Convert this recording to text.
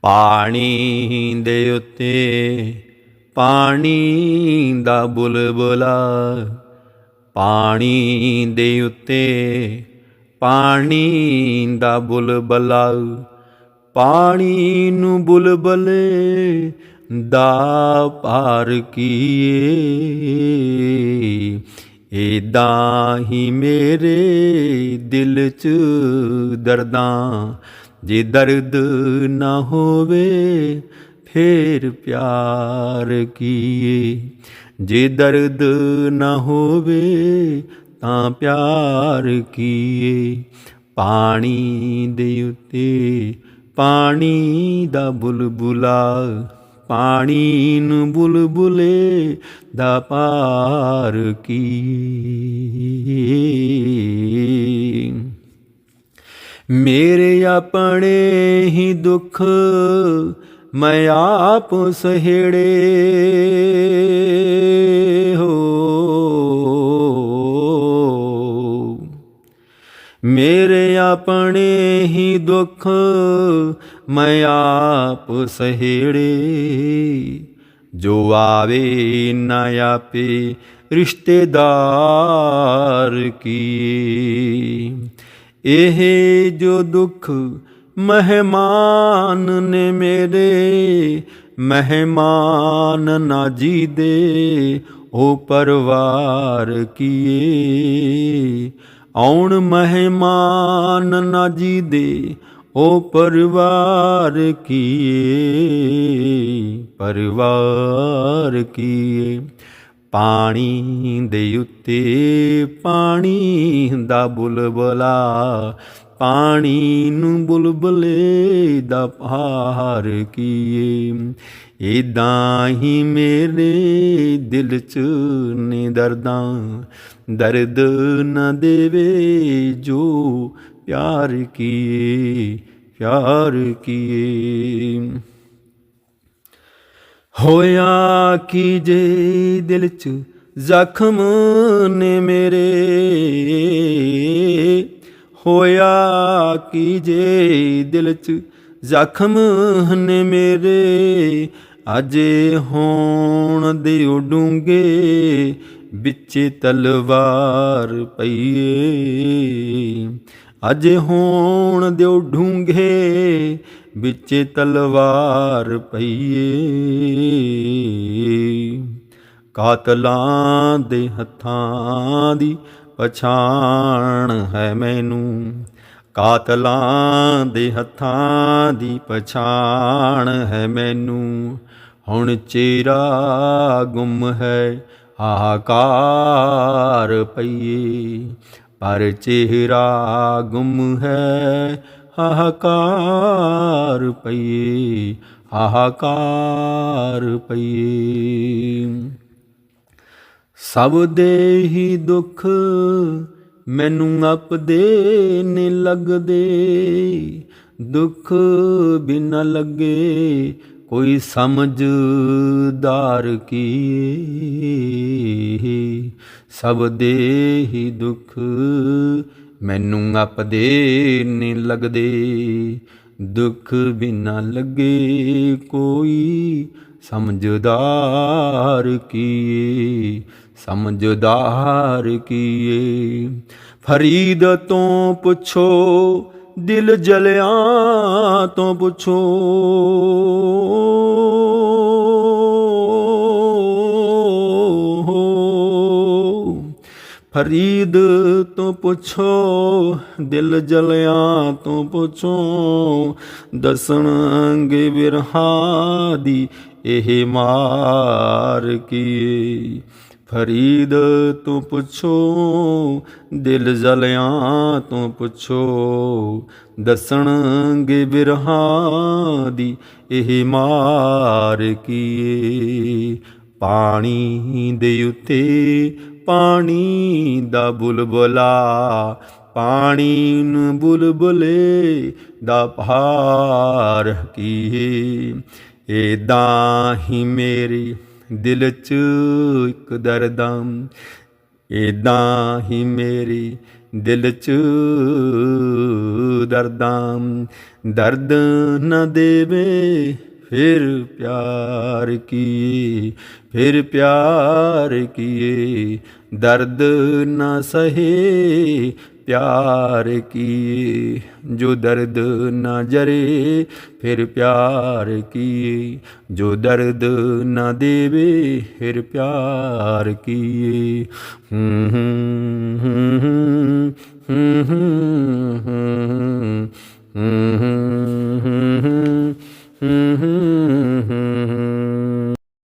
ਪਾਣੀ ਦੇ ਉੱਤੇ ਪਾਣੀ ਦਾ ਬੁਲਬੁਲਾ, ਪਾਣੀ ਦੇ ਉੱਤੇ ਪਾਣੀ ਦਾ ਬੁਲਬਲਾ, ਪਾਣੀ ਨੂੰ ਬੁਲਬਲੇ ਦਾ ਪਾਰ ਕੀਏ। ਏਦਾਂ ਹੀ ਮੇਰੇ ਦਿਲ 'ਚ ਦਰਦਾਂ, ਜੇ ਦਰਦ ਨਾ ਹੋਵੇ ਫੇਰ ਪਿਆਰ ਕੀਏ। ਜੇ ਦਰਦ ਨਾ ਹੋਵੇ ਤਾਂ ਪਿਆਰ ਕੀਏ। ਪਾਣੀ ਦੇ ਉੱਤੇ ਪਾਣੀ ਦਾ ਬੁਲਬੁਲਾ ਪਾਣੀ ਨੂੰ ਬੁਲਬੁਲੇ ਦਾ ਪਾਰ ਕੀ? ਮੇਰੇ ਆਪਣੇ ਹੀ ਦੁੱਖ ਮੈਂ ਆਪ ਸਹਿੜੇ ਹੋ। ਮੇਰੇ ਆਪਣੇ ਹੀ ਦੁੱਖ ਮੈਂ ਆਪ ਸਹਿੜੇ। ਜੋ ਆਵੇ, ਨਾ ਆਪੇ ਰਿਸ਼ਤੇਦਾਰ ਕੀ ਇਹ ਜੋ ਦੁੱਖ ਮਹਿਮਾਨ ਨੇ ਮੇਰੇ, ਮਹਿਮਾਨ ਨਾ ਜੀ ਦੇ ਉਹ ਪਰਵਾਰ ਕੀਏ। ਆਉਣ ਮਹਿਮਾਨ ਨਾ ਜੀ ਦੇ ਉਹ ਪਰਿਵਾਰ ਕੀਏ ਪਰਿਵਾਰ ਕੀਏ। ਪਾਣੀ ਦੇ ਉੱਤੇ ਪਾਣੀ ਦਾ ਬੁਲਬਲਾ, ਪਾਣੀ ਨੂੰ ਬੁਲਬਲੇ ਦਾ ਪਾਰ ਕੀਏ। ਇਦਾਂ ਹੀ ਮੇਰੇ ਦਿਲ ਚ ਨੇ ਦਰਦਾਂ ਦਰਦ ਨਾ ਦੇਵੇ ਜੋ ਪਿਆਰ ਕੀਏ ਪਿਆਰ ਕੀਏ। ਹੋਇਆ ਕੀ ਜੇ ਦਿਲ ਚ ਜ਼ਖਮ ਨੇ ਮੇਰੇ? ਹੋਇਆ ਕੀ ਜੇ ਦਿਲ ਚ ਜ਼ਖਮ ਨੇ ਮੇਰੇ? ਅਜੇ ਹੋਣ ਦੇ ਉਡੂੰਗੇ ਵਿੱਚੇ ਤਲਵਾਰ ਪਈਏ। ਅਜੇ ਹੋਣ ਦਿਓ ਢੂੰਘੇ ਵਿੱਚ ਤਲਵਾਰ ਪਈਏ। ਕਾਤਲਾਂ ਦੇ ਹੱਥਾਂ ਦੀ ਪਛਾਣ ਹੈ ਮੈਨੂੰ। ਕਾਤਲਾਂ ਦੇ ਹੱਥਾਂ ਦੀ ਪਛਾਣ ਹੈ ਮੈਨੂੰ। ਹੁਣ ਚਿਹਰਾ ਗੁੰਮ ਹੈ ਹਾਹਾਕਾਰ ਪਈਏ ਪਰ ਚਿਹਰਾ ਗੁੰਮ ਹੈ, ਹਾਹਾਕਾਰ ਪਈਏ ਹਾਹਾਕਾਰ ਪਈਏ ਸਭ ਦੇ ਹੀ ਦੁੱਖ ਮੈਨੂੰ ਆਪਦੇ ਨੇ ਲੱਗਦੇ। ਦੁੱਖ ਬਿਨ ਲੱਗੇ ਕੋਈ ਸਮਝਦਾਰ ਕੀ ਸਭ ਦੇ ਹੀ ਦੁੱਖ ਮੈਨੂੰ ਆਪਦੇ ਨੇ ਲੱਗਦੇ। ਦੁੱਖ ਬਿਨਾ ਲੱਗੇ ਕੋਈ ਸਮਝਦਾਰ ਕੀਏ? ਸਮਝਦਾਰ ਕੀਏ? ਫਰੀਦ ਤੋਂ ਪੁੱਛੋ ਦਿਲ ਜਲਿਆਂ ਤੋਂ ਪੁੱਛੋ। ਫਰੀਦ ਤੋਂ ਪੁੱਛੋ ਦਿਲ ਜਲਿਆਂ ਤੋਂ ਪੁੱਛੋ। ਦੱਸਣਗੇ ਬਿਰਹਾ ਦੀ ਇਹ ਮਾਰ ਕੀ ਫਰੀਦ, ਤੂੰ ਪੁੱਛੋ, ਦਿਲ ਜਲਿਆਂ ਤੂੰ ਪੁੱਛੋ। ਦੱਸਣਗੇ ਬਿਰਹਾ ਦੀ ਇਹ ਮਾਰ ਕੀ ਪਾਣੀ ਦੇ ਉੱਤੇ ਪਾਣੀ ਦਾ ਬੁਲਬੁਲਾ, ਪਾਣੀ ਨੂੰ ਬੁਲਬੁਲੇ ਦਾ ਭਾਰ ਕੀ ਏਦਾਂ ਹੀ ਮੇਰੇ ਦਿਲ ਚ ਇੱਕ ਦਰਦਾਂ ਏਦਾਂ ਹੀ ਮੇਰੀ ਦਿਲ ਚ ਦਰਦਾਂ ਦਰਦ ਨਾ ਦੇਵੇ ਫਿਰ ਪਿਆਰ ਕੀਏ, ਫਿਰ ਪਿਆਰ ਕੀਏ। ਦਰਦ ਨਾ ਸਹੇ ਪਿਆਰ ਕੀਏ ਜੋ ਦਰਦ ਨਾ ਜਰੇ, ਫਿਰ ਪਿਆਰ ਕੀਏ ਜੋ ਦਰਦ ਨਾ ਦੇਵੇ, ਫਿਰ ਪਿਆਰ ਕੀਏ ਹੂੰ ਹੂੰ।